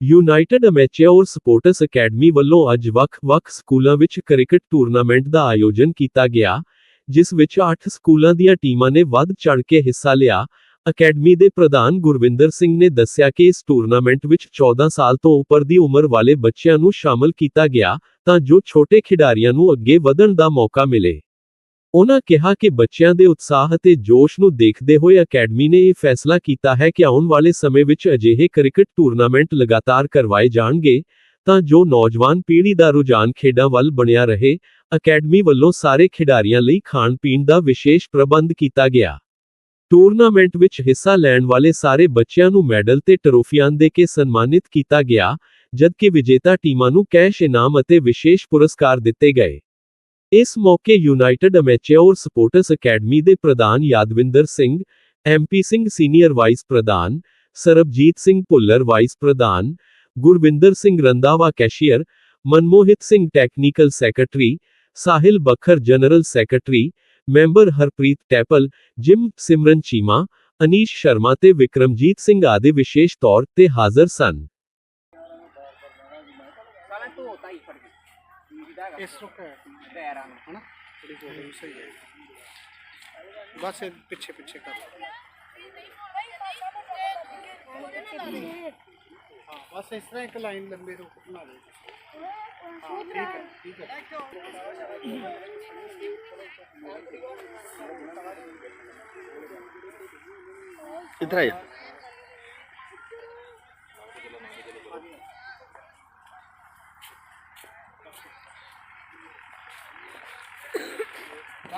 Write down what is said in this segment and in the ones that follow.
United ਅਮੈਚਿਓਰ sports academy ਵੱਲੋਂ ਅੱਜ ਵੱਖ-ਵੱਖ ਸਕੂਲਾਂ ਵਿੱਚ ਕ੍ਰਿਕਟ ਟੂਰਨਾਮੈਂਟ ਦਾ ਆਯੋਜਨ ਕੀਤਾ ਗਿਆ, ਜਿਸ ਵਿੱਚ 8 ਸਕੂਲਾਂ ਦੀਆਂ ਟੀਮਾਂ ਨੇ ਵੱਧ ਚੜ੍ਹ ਕੇ ਹਿੱਸਾ ਲਿਆ। ਅਕੈਡਮੀ ਦੇ ਪ੍ਰਧਾਨ ਗੁਰਵਿੰਦਰ ਸਿੰਘ ਨੇ ਦੱਸਿਆ ਕਿ ਇਸ ਟੂਰਨਾਮੈਂਟ ਵਿੱਚ 14 ਸਾਲ ਤੋਂ ਉੱਪਰ ਦੀ ਉਮਰ ਵਾਲੇ ਬੱਚਿਆਂ ਨੂੰ ਸ਼ਾਮਲ ਕੀਤਾ ਗਿਆ ਤਾਂ ਜੋ ਛੋਟੇ ਖਿਡਾਰੀਆਂ ਨੂੰ ਅੱਗੇ ਵਧਣ ਦਾ ਮੌਕਾ ਮਿਲੇ। ਉਨ੍ਹਾਂ ਕਿਹਾ ਕਿ ਬੱਚਿਆਂ ਦੇ ਉਤਸ਼ਾਹ ਅਤੇ ਜੋਸ਼ ਨੂੰ ਦੇਖਦੇ ਹੋਏ ਅਕੈਡਮੀ ਨੇ ਇਹ ਫੈਸਲਾ ਕੀਤਾ ਹੈ ਕਿ ਆਉਣ ਵਾਲੇ ਸਮੇਂ ਵਿੱਚ ਅਜਿਹੇ ਕ੍ਰਿਕਟ ਟੂਰਨਾਮੈਂਟ ਲਗਾਤਾਰ ਕਰਵਾਏ ਜਾਣਗੇ ਤਾਂ ਜੋ ਨੌਜਵਾਨ ਪੀੜ੍ਹੀ ਦਾ ਰੁਝਾਨ ਖੇਡਾਂ ਵੱਲ ਬਣਿਆ ਰਹੇ, ਅਕੈਡਮੀ ਵੱਲੋਂ ਸਾਰੇ ਖਿਡਾਰੀਆਂ ਲਈ ਖਾਣ ਪੀਣ ਦਾ ਵਿਸ਼ੇਸ਼ ਪ੍ਰਬੰਧ ਕੀਤਾ ਗਿਆ। ਟੂਰਨਾਮੈਂਟ ਵਿੱਚ ਹਿੱਸਾ ਲੈਣ ਵਾਲੇ ਸਾਰੇ ਬੱਚਿਆਂ ਨੂੰ ਮੈਡਲ ਤੇ ਟਰੋਫੀਆਂ ਦੇ ਕੇ ਸਨਮਾਨਿਤ ਕੀਤਾ ਗਿਆ, ਜਦਕਿ ਵਿਜੇਤਾ ਟੀਮਾਂ ਨੂੰ ਕੈਸ਼ ਇਨਾਮ ਅਤੇ ਵਿਸ਼ੇਸ਼ ਪੁਰਸਕਾਰ ਦਿੱਤੇ ਗਏ। ਇਸ ਮੌਕੇ ਯੂਨਾਈਟਿਡ ਅਮੈਚਿਓਰ ਸਪੋਰਟਸ ਅਕੈਡਮੀ ਦੇ ਪ੍ਰਧਾਨ Yadwinder Singh MP Singh senior vice ਪ੍ਰਧਾਨ ਸਰਬਜੀਤ ਸਿੰਘ ਭੁੱਲਰ ਵਾਈਸ ਪ੍ਰਧਾਨ Gurwinder Singh Randhawa cashier Manmohit Singh technical secretary Sahil Bakhar general secretary member Harpreet Temple ਜਿਮ ਸਿਮਰਨ ਚੀਮਾ ਅਨੀਸ਼ ਸ਼ਰਮਾ ਤੇ ਵਿਕਰਮਜੀਤ ਸਿੰਘ ਆਦਿ ਵਿਸ਼ੇਸ਼ ਤੌਰ ਤੇ ਹਾਜ਼ਰ ਸਨ। ਸਾਲਾਂ बस पीछे पीछे कर। हाँ, बस इस तरह एक लाइन लंबी रूप बना दे। हाँ, इधर आइए।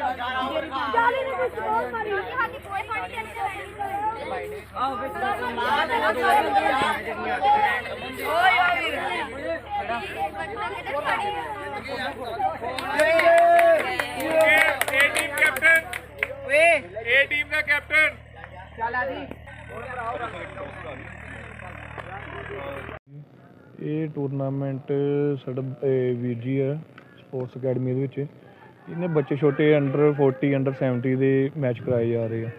ਆ ਜਾਓਗੇ ਏ ਟੀਮ ਕੈਪਟਨ। ਓਏ। ਏ ਟੀਮ ਦਾ ਕੈਪਟਨ। ਚੱਲ ਆ ਜੀ। ਇਹ ਟੂਰਨਾਮੈਂਟ ਸਾਡਾ ਇਹ ਵੀਰ ਜੀ ਹੈ ਸਪੋਰਟਸ ਅਕੈਡਮੀ ਦੇ ਵਿੱਚ। ਇਹਨੇ ਬੱਚੇ ਛੋਟੇ ਅੰਡਰ 40 ਅੰਡਰ 70 ਦੇ ਮੈਚ ਕਰਾਏ ਜਾ ਰਹੇ ਆ।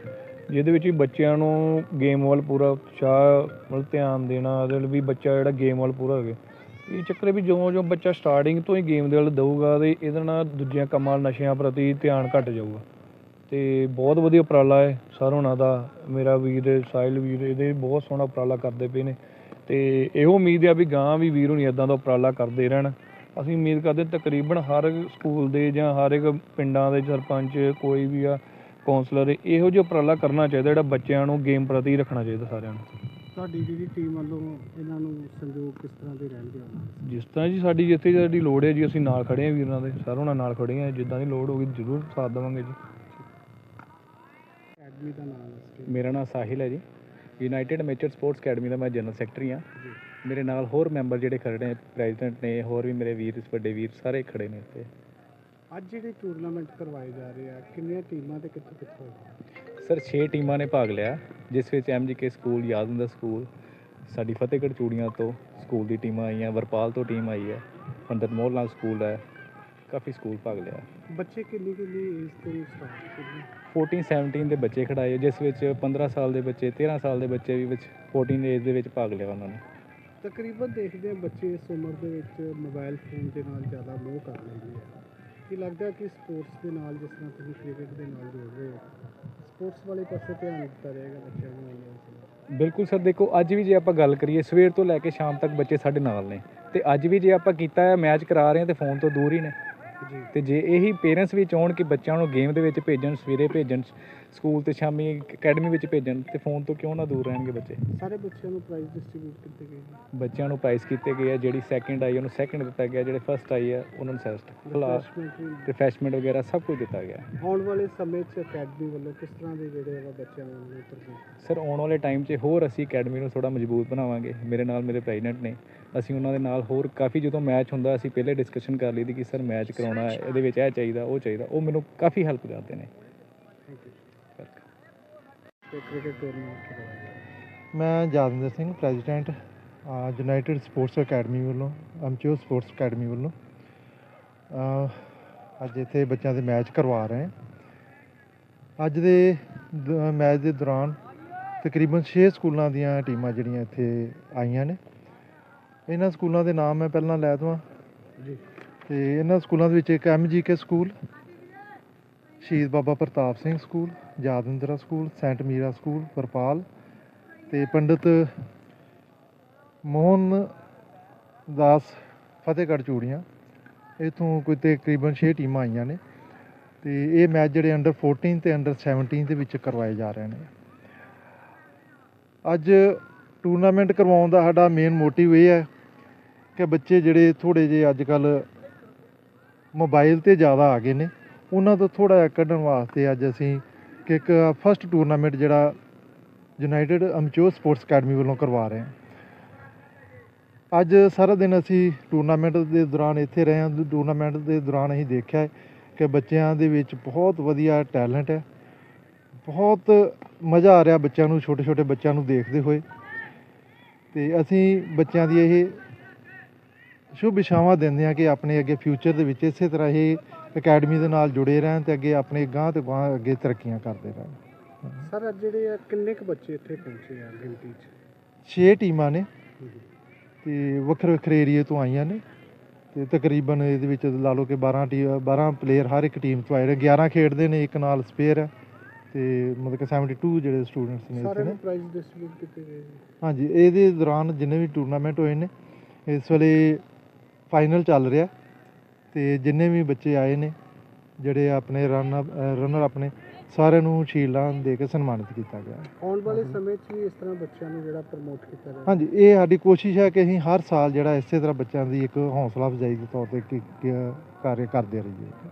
ਜਿਹਦੇ ਵਿੱਚ ਵੀ ਬੱਚਿਆਂ ਨੂੰ ਗੇਮ ਵੱਲ ਪੂਰਾ ਉਤਸ਼ਾਹ ਵੱਲ ਧਿਆਨ ਦੇਣਾ ਉਹਦੇ ਲਈ ਵੀ ਬੱਚਾ ਜਿਹੜਾ ਗੇਮ ਵੱਲ ਪੂਰਾ ਹੋਵੇ। ਇਹ ਚੱਕਰ ਹੈ ਵੀ ਜਿਉਂ ਜਿਉਂ ਬੱਚਾ ਸਟਾਰਟਿੰਗ ਤੋਂ ਹੀ ਗੇਮ ਦੇ ਵੱਲ ਦਊਗਾ ਤੇ ਇਹਦੇ ਨਾਲ ਦੂਜਿਆਂ ਕੰਮਾਂ ਨਸ਼ਿਆਂ ਪ੍ਰਤੀ ਧਿਆਨ ਘਟ ਜਾਊਗਾ। ਤੇ ਬਹੁਤ ਵਧੀਆ ਉਪਰਾਲਾ ਹੈ ਸਰ ਹੋਣਾ ਦਾ, ਮੇਰਾ ਵੀਰ, ਸਾਹਿਲ ਵੀਰ, ਇਹਦੇ ਬਹੁਤ ਸੋਹਣਾ ਉਪਰਾਲਾ ਕਰਦੇ ਪਏ ਨੇ। ਤੇ ਇਹੋ ਉਮੀਦ ਆ ਵੀ ਗਾਂ ਵੀ ਵੀਰ ਹੁਣੀ ਇਦਾਂ ਦਾ ਉਪਰਾਲਾ ਕਰਦੇ ਰਹਿਣ। ਅਸੀਂ ਉਮੀਦ ਕਰਦੇ ਤਕਰੀਬਨ ਹਰ ਸਕੂਲ ਦੇ ਜਾਂ ਹਰ ਇੱਕ ਪਿੰਡਾਂ ਦੇ ਸਰਪੰਚ, ਕੋਈ ਵੀ ਆ ਕੌਂਸਲਰ ਇਹੋ ਜਿਹਾ ਉਪਰਾਲਾ ਕਰਨਾ ਚਾਹੀਦਾ ਜਿਹੜਾ ਬੱਚਿਆਂ ਨੂੰ ਗੇਮ ਪ੍ਰਤੀ ਰੱਖਣਾ ਚਾਹੀਦਾ ਸਾਰਿਆਂ ਨੂੰ। ਤੁਹਾਡੀ ਜਿਹੜੀ ਟੀਮ ਵੱਲੋਂ ਇਹਨਾਂ ਨੂੰ ਸੰਯੋਗ ਕਿਸ ਤਰ੍ਹਾਂ ਦੇ ਰਹਿਣਗੇ? ਉਹਨਾਂ ਜਿਸ ਤਰ੍ਹਾਂ ਜੀ ਸਾਡੀ ਜਿੱਥੇ ਸਾਡੀ ਲੋੜ ਹੈ ਜੀ ਅਸੀਂ ਨਾਲ ਖੜੇ ਹਾਂ ਵੀਰਾਂ ਦੇ ਸਰ ਹੋਣਾ ਨਾਲ ਖੜੇ ਹਾਂ ਜਿੱਦਾਂ ਦੀ ਲੋੜ ਹੋਗੀ ਜ਼ਰੂਰ ਸਾਥ ਦੇਵਾਂਗੇ ਜੀ। ਅਕੈਡਮੀ ਦਾ ਨਾਮ ਦੱਸੋ ਮੇਰਾ ਨਾਮ ਸਾਹਿਲ ਹੈ ਜੀ। ਯੂਨਾਈਟਿਡ ਅਮੇਚਰ ਸਪੋਰਟਸ ਅਕੈਡਮੀ ਦਾ ਮੈਂ ਜਨਰਲ ਸੈਕਟਰੀ ਹਾਂ। ਮੇਰੇ ਨਾਲ ਹੋਰ ਮੈਂਬਰ ਜਿਹੜੇ ਖੜੇ ਨੇ ਪ੍ਰੈਜ਼ੀਡੈਂਟ ਨੇ ਹੋਰ ਵੀ ਮੇਰੇ ਵੀਰ ਵੱਡੇ ਵੀਰ ਸਾਰੇ ਖੜੇ ਨੇ ਇੱਥੇ। ਅੱਜ ਜਿਹੜੇ ਟੂਰਨਾਮੈਂਟ ਕਰਵਾਏ ਜਾ ਰਹੇ ਆ ਕਿੰਨੀਆਂ ਟੀਮਾਂ ਤੇ ਕਿੱਥੋਂ ਕਿੱਥੋਂ ਹੋਏ ਸਰ 6 ਟੀਮਾਂ ਨੇ ਭਾਗ ਲਿਆ ਜਿਸ ਵਿੱਚ ਐਮਜੀਕੇ ਸਕੂਲ ਯਾਦਵਿੰਦਰ ਸਕੂਲ ਸਾਡੀ ਫਤਿਹਗੜ੍ਹ ਚੂੜੀਆਂ ਤੋਂ ਸਕੂਲ ਦੀ ਟੀਮਾਂ ਆਈਆਂ ਵਰਪਾਲ ਤੋਂ ਟੀਮ ਆਈ ਹੈ ਪੰਡਤ ਮੋਹਨ ਲਾਲ ਸਕੂਲ ਹੈ ਕਾਫੀ ਸਕੂਲ ਭਾਗ ਲਿਆ ਬੱਚੇ ਕਿੰਨੀ ਕਿੰਨੀ ਏਜ ਤੋਂ ਸਟਾਰਟ ਕਿੰਨੀ 14 17 ਦੇ ਬੱਚੇ ਖੜਾਏ ਜਿਸ ਵਿੱਚ 15 ਸਾਲ ਦੇ ਬੱਚੇ 13 ਸਾਲ ਦੇ ਬੱਚੇ ਵੀ ਵਿੱਚ 14 ਏਜ ਦੇ ਵਿੱਚ ਭਾਗ ਲਿਆ ਉਹਨਾਂ ਨੇ। ਤਕਰੀਬਨ ਦੇਖਦੇ ਆ ਬੱਚੇ ਇਸ ਉਮਰ ਦੇ ਵਿੱਚ ਮੋਬਾਈਲ ਫੋਨ ਦੇ ਨਾਲ ਜ਼ਿਆਦਾ ਮੋਹ ਕਰ ਲੈਂਦੇ ਆ। ਕੀ ਲੱਗਦਾ ਕਿ ਸਪੋਰਟਸ ਦੇ ਨਾਲ ਜਿਸ ਤਰ੍ਹਾਂ ਤੁਸੀਂ ਕ੍ਰਿਕਟ ਦੇ ਨਾਲ ਜੁੜ ਰਹੇ ਹੋ ਸਪੋਰਟਸ ਵਾਲੇ ਪਾਸੇ ਧਿਆਨ ਦਿੱਤਾ ਜਾਏਗਾ ਬੱਚਿਆਂ ਨੂੰ ਆਉਣ ਬਿਲਕੁਲ ਸਰ, ਦੇਖੋ, ਅੱਜ ਵੀ ਜੇ ਆਪਾਂ ਗੱਲ ਕਰੀਏ, ਸਵੇਰ ਤੋਂ ਲੈ ਕੇ ਸ਼ਾਮ ਤੱਕ ਬੱਚੇ ਸਾਡੇ ਨਾਲ ਨੇ। ਤੇ ਅੱਜ ਵੀ ਜੇ ਆਪਾਂ ਕੀਤਾ ਹੈ, ਮੈਚ ਕਰਾ ਰਹੇ ਹਾਂ ਤੇ ਫੋਨ ਤੋਂ ਦੂਰ ਹੀ ਨੇ। ਤੇ ਜੇ ਇਹੀ ਪੇਰੈਂਟਸ ਵੀ ਚਾਹਣ ਕਿ ਬੱਚਿਆਂ ਨੂੰ ਗੇਮ ਦੇ ਵਿੱਚ ਭੇਜਣ ਸਵੇਰੇ ਭੇਜਣ ਸਕੂਲ ਤੇ ਸ਼ਾਮੀ ਅਕੈਡਮੀ ਵਿੱਚ ਭੇਜਣ ਤੇ ਫੋਨ ਤੋਂ ਕਿਉਂ ਨਾ ਦੂਰ ਰਹਿਣਗੇ ਬੱਚੇ? ਸਾਰੇ ਬੱਚਿਆਂ ਨੂੰ ਪ੍ਰਾਈਜ਼ ਡਿਸਟ੍ਰੀਬਿਊਟ ਕੀਤੇ ਗਏ ਬੱਚਿਆਂ ਨੂੰ ਪ੍ਰਾਈਜ਼ ਕੀਤੇ ਗਏ ਆ ਜਿਹੜੀ ਸੈਕਿੰਡ ਆਈ ਉਹਨੂੰ ਸੈਕਿੰਡ ਦਿੱਤਾ ਗਿਆ ਜਿਹੜੇ ਫਸਟ ਆਈ ਆ ਉਹਨਾਂ ਨੂੰ ਫਸਟ ਕਲਾਸ ਰਿਫਰੈਸ਼ਮੈਂਟ ਵਗੈਰਾ ਸਭ ਕੁਝ ਦਿੱਤਾ ਗਿਆ। ਆਉਣ ਵਾਲੇ ਸਮੇਂ 'ਚ ਅਕੈਡਮੀ ਵੱਲੋਂ ਕਿਸ ਤਰ੍ਹਾਂ ਦੇ ਜਿਹੜੇ ਵਾ ਬੱਚਿਆਂ ਨੂੰ ਤਰਜੀਹ ਸਰ ਆਉਣ ਵਾਲੇ ਟਾਈਮ 'ਚ ਹੋਰ ਅਸੀਂ ਅਕੈਡਮੀ ਨੂੰ ਥੋੜਾ ਮਜ਼ਬੂਤ ਬਣਾਵਾਂਗੇ। ਮੇਰੇ ਨਾਲ ਮੇਰੇ ਪ੍ਰੈਜ਼ੀਡੈਂਟ ਨੇ। ਅਸੀਂ ਉਹਨਾਂ ਦੇ ਨਾਲ ਹੋਰ ਕਾਫੀ ਜਦੋਂ ਮੈਚ ਹੁੰਦਾ ਅਸੀਂ ਪਹਿਲੇ ਡਿਸਕਸ਼ਨ ਕਰ ਲਈ ਦੀ ਕਿ ਸਰ ਮੈਚ ਕਰਾਉਣਾ ਹੈ ਇਹਦੇ ਵਿੱਚ ਇਹ ਚਾਹੀਦਾ ਉਹ ਚਾਹੀਦਾ ਉਹ ਮੈਨੂੰ ਕਾਫੀ ਹੈਲਪ ਕਰਦੇ ਨੇ। ਮੈਂ Yadwinder Singh president united sports academy ਵੱਲੋਂ ਅਮਚੋ ਸਪੋਰਟਸ ਅਕੈਡਮੀ ਵੱਲੋਂ ਅੱਜ ਇੱਥੇ ਬੱਚਿਆਂ ਦੇ ਮੈਚ ਕਰਵਾ ਰਹੇ ਹਾਂ। ਅੱਜ ਦੇ ਦ- ਮੈਚ ਦੇ ਦੌਰਾਨ ਤਕਰੀਬਨ 6 ਸਕੂਲਾਂ ਦੀਆਂ ਟੀਮਾਂ ਜਿਹੜੀਆਂ ਇੱਥੇ ਆਈਆਂ ਨੇ। ਇਹਨਾਂ ਸਕੂਲਾਂ ਦੇ ਨਾਮ ਮੈਂ ਪਹਿਲਾਂ ਲੈ ਦਵਾਂ। ਜੀ। ਤੇ ਇਹਨਾਂ ਸਕੂਲਾਂ ਦੇ ਵਿੱਚ ਇੱਕ MGK school Shaheed Baba Pratap Singh school Yadavindra school saint Meera school Varpal ਤੇ ਪੰਡਿਤ ਮੋਹਨ ਦਾਸ ਫਤਿਹਗੜ੍ਹ ਚੂੜੀਆਂ। ਇਥੋਂ ਕੋਈ ਤਕਰੀਬਨ 6 ਟੀਮਾਂ ਆਈਆਂ ਨੇ ਤੇ ਇਹ ਮੈਚ ਜਿਹੜੇ ਅੰਡਰ 14 ਤੇ ਅੰਡਰ 17 ਦੇ ਵਿੱਚ ਕਰਵਾਏ ਜਾ ਰਹੇ ਨੇ। ਅੱਜ ਟੂਰਨਾਮੈਂਟ ਕਰਵਾਉਣ ਦਾ ਸਾਡਾ ਮੇਨ ਮੋਟਿਵ ਇਹ ਹੈ ਕਿ ਬੱਚੇ ਜਿਹੜੇ ਥੋੜ੍ਹੇ ਜਿਹੇ ਅੱਜ ਕੱਲ੍ਹ ਮੋਬਾਈਲ ਤੇ ਜ਼ਿਆਦਾ ਆ ਗਏ ਨੇ, ਉਹਨਾਂ ਤੋਂ ਥੋੜ੍ਹਾ ਜਿਹਾ ਕੱਢਣ ਵਾਸਤੇ ਅੱਜ ਅਸੀਂ ਕਿ ਇੱਕ ਫਸਟ ਟੂਰਨਾਮੈਂਟ ਜਿਹੜਾ ਯੂਨਾਈਟਿਡ ਅਮਚੋਰ ਸਪੋਰਟਸ ਅਕੈਡਮੀ ਵੱਲੋਂ ਕਰਵਾ ਰਹੇ ਹਾਂ। ਅੱਜ ਸਾਰਾ ਦਿਨ ਅਸੀਂ ਟੂਰਨਾਮੈਂਟ ਦੇ ਦੌਰਾਨ ਇੱਥੇ ਰਹੇ ਹਾਂ। ਟੂਰਨਾਮੈਂਟ ਦੇ ਦੌਰਾਨ ਅਸੀਂ ਦੇਖਿਆ ਹੈ ਕਿ ਬੱਚਿਆਂ ਦੇ ਵਿੱਚ ਬਹੁਤ ਵਧੀਆ ਟੈਲੈਂਟ ਹੈ। ਬਹੁਤ ਮਜ਼ਾ ਆ ਰਿਹਾ ਬੱਚਿਆਂ ਨੂੰ ਛੋਟੇ ਛੋਟੇ ਬੱਚਿਆਂ ਨੂੰ ਦੇਖਦੇ ਹੋਏ। ਤੇ ਅਸੀਂ ਬੱਚਿਆਂ ਦੀ ਇਹ ਸ਼ੁਭ ਇਛਾਵਾਂ ਦਿੰਦੇ ਹਾਂ ਕਿ ਆਪਣੇ ਅੱਗੇ ਫਿਊਚਰ ਦੇ ਵਿੱਚ ਇਸੇ ਤਰ੍ਹਾਂ ਇਹ ਅਕੈਡਮੀ ਦੇ ਨਾਲ ਜੁੜੇ ਰਹਿਣ ਤੇ ਅੱਗੇ ਆਪਣੇ ਗਾਂਹ ਤੇ ਗਾਂਹ ਅੱਗੇ ਤਰੱਕੀਆਂ ਕਰਦੇ ਰਹਿਣ। ਸਰ ਅੱਜ ਜਿਹੜੇ ਆ ਕਿੰਨੇ ਕੁ ਬੱਚੇ ਇੱਥੇ ਪਹੁੰਚੇ ਆ ਗਿਣਤੀ 'ਚ? 6 ਟੀਮਾਂ ਨੇ ਤੇ ਵੱਖਰੇ ਵੱਖਰੇ ਏਰੀਏ ਤੋਂ ਆਈਆਂ ਨੇ ਤੇ ਤਕਰੀਬਨ ਇਹਦੇ ਵਿੱਚ ਲਾ ਲਓ ਕਿ 12 ਟੀ 12 ਪਲੇਅਰ ਹਰ ਇੱਕ ਟੀਮ ਤੋਂ ਆਏ ਨੇ। 11 ਖੇਡਦੇ ਨੇ ਇੱਕ ਨਾਲ ਸਪੇਅਰ ਹੈ ਤੇ ਮਤਲਬ ਕਿ 72 ਜਿਹੜੇ ਸਟੂਡੈਂਟਸ ਨੇ ਨੂੰ। ਪ੍ਰਾਈਜ਼ ਡਿਸਟ੍ਰੀਬਿਊਟ ਕੀਤੇ ਗਏ ਹਾਂਜੀ ਇਹਦੇ ਦੌਰਾਨ ਜਿੰਨੇ ਵੀ ਟੂਰਨਾਮੈਂਟ ਹੋਏ ਨੇ ਇਸ ਵੇਲੇ ਫਾਈਨਲ ਚੱਲ ਰਿਹਾ ਤੇ ਜਿੰਨੇ ਵੀ ਬੱਚੇ ਆਏ ਨੇ ਜਿਹੜੇ ਆਪਣੇ ਰਨ ਰਨਰ ਆਪਣੇ ਸਾਰਿਆਂ ਨੂੰ ਸ਼ੀਲਡਾਂ ਦੇ ਕੇ ਸਨਮਾਨਿਤ ਕੀਤਾ ਗਿਆ ਆਉਣ ਵਾਲੇ ਸਮੇਂ 'ਚ ਵੀ ਇਸ ਤਰ੍ਹਾਂ ਬੱਚਿਆਂ ਨੂੰ ਜਿਹੜਾ ਪ੍ਰਮੋਟ ਕੀਤਾ ਜਾਵੇ ਹਾਂਜੀ ਇਹ ਸਾਡੀ ਕੋਸ਼ਿਸ਼ ਹੈ ਕਿ ਅਸੀਂ ਹਰ ਸਾਲ ਜਿਹੜਾ ਇਸੇ ਤਰ੍ਹਾਂ ਬੱਚਿਆਂ ਦੀ ਇੱਕ ਹੌਸਲਾ ਅਫਜ਼ਾਈ ਦੇ ਤੌਰ ਤੇ ਕੀ- ਕਾਰਜ ਕਰਦੇ ਰਹੀਏ